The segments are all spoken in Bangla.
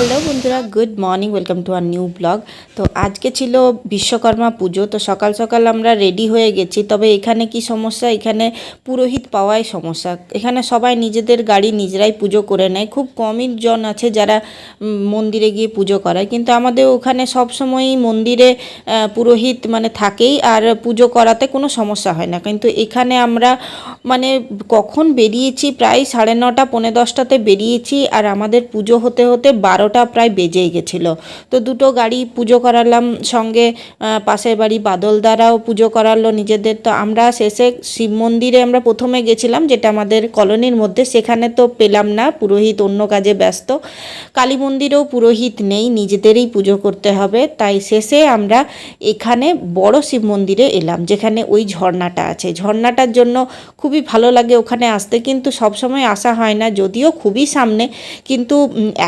হ্যালো বন্ধুরা, good morning, welcome to our new blog. তো আজকে ছিল বিশ্বকর্মা পুজো, তো সকাল সকাল আমরা রেডি হয়ে গেছি। তবে এখানে কি সমস্যা? এখানে পুরোহিত পাওয়াই সমস্যা। এখানে সবাই নিজেদের গাড়ি নিজেরাই পুজো করে নেয়। খুব কমই জন আছে যারা মন্দিরে গিয়ে পুজো করায়। কিন্তু আমাদের ওখানে সব সময়ই মন্দিরে পুরোহিত মানে থাকেই, আর পুজো করাতে কোনো সমস্যা হয় না। কিন্তু এখানে আমরা মানে কখন বেরিয়েছি? প্রায় সাড়ে নটা, পৌনে দশটাতে বেরিয়েছি, আর আমাদের পুজো হতে হতে বারোটা প্রায় বেজেই গেছিল। তো দুটো গাড়ি পুজো করালাম, সঙ্গে পাশের বাড়ি বাদলদারাও পুজো করালো নিজেদের। তো আমরা শেষে শিব মন্দিরে আমরা প্রথমে গেছিলাম, যেটা আমাদের কলোনির মধ্যে, সেখানে তো পেলাম না, পুরোহিত অন্য কাজে ব্যস্ত। কালী মন্দিরেও পুরোহিত নেই, নিজেদেরই পুজো করতে হবে। তাই শেষে আমরা এখানে বড় শিব মন্দিরে এলাম, যেখানে ওই ঝর্ণাটা আছে। ঝর্ণাটার জন্য খুবই ভালো লাগে ওখানে আসতে, কিন্তু সবসময় আসা হয় না, যদিও খুবই সামনে। কিন্তু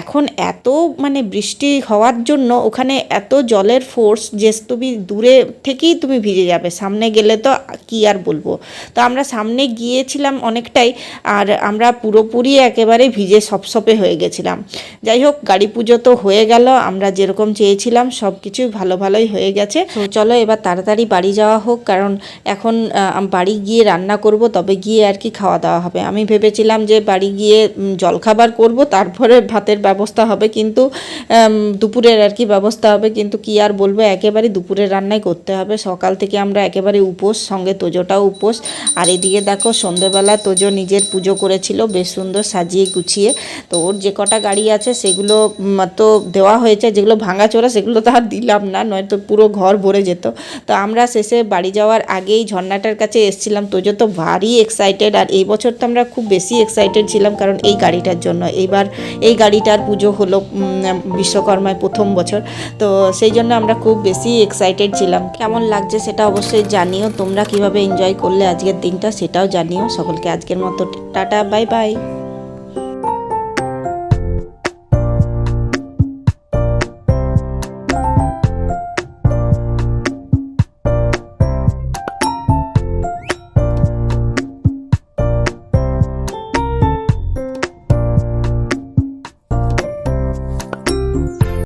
এখন এত মানে বৃষ্টি হওয়ার জন্য ওখানে এত জলের ফোর্স যে তুমি দূরে থেকেই তুমি ভিজে যাবে। সামনে গেলে তো কি আর বলব? তো আমরা সামনে গিয়েছিলাম অনেকটাই আর আমরা পুরোপুরি একেবারে ভিজে সপসপে হয়ে গেছিলাম। যাই হোক গাড়ি পুজো তো হয়ে গেল আমরা যেরকম চেয়েছিলাম সব কিছুই ভালো ভালোই হয়ে গেছে। তো চলো এবার তাড়াতাড়ি বাড়ি যাওয়া হোক কারণ এখন বাড়ি গিয়ে রান্না করব তবে গিয়ে আর কি খাওয়া দাওয়া হবে। আমি ভেবেছিলাম যে বাড়ি গিয়ে জলখাবার করব তারপরে ভাতের ব্যবস্থা হবে কিন্তু দুপুরের আর কি ব্যবস্থা হবে। কিন্তু কি আর বলব, একেবারে দুপুরের রান্নাই করতে হবে। সকাল থেকে আমরা একেবারে উপোস, সঙ্গে তোজোটাও উপোস। আর এদিকে দেখো, সন্ধেবেলা তোজো নিজের পুজো করেছিল, বেশ সুন্দর সাজিয়ে গুছিয়ে। তো ওর যে কটা গাড়ি আছে, সেগুলো তো দেওয়া হয়েছে। যেগুলো ভাঙাচোরা সেগুলো তো আর দিলাম না, নয়তো পুরো ঘর ভরে যেত। তো আমরা শেষে বাড়ি যাওয়ার আগেই ঝর্ণাটার কাছে এসেছিলাম। তোজো তো ভারী এক্সাইটেড আর এই বছর তো আমরা খুব বেশি এক্সাইটেড ছিলাম, কারণ এই গাড়িটার জন্য। এইবার এই গাড়িটার পুজো হলো বিশ্বকর্মায় প্রথম বছর। তো সেই জন্য আমরা খুব বেশি এক্সাইটেড ছিলাম। কেমন লাগছে সেটা অবশ্যই জানিও। তোমরা কীভাবে এনজয় করলে আজকের দিনটা সেটাও জানিও। সকলকে আজকের মতো, টাটা বাই বাই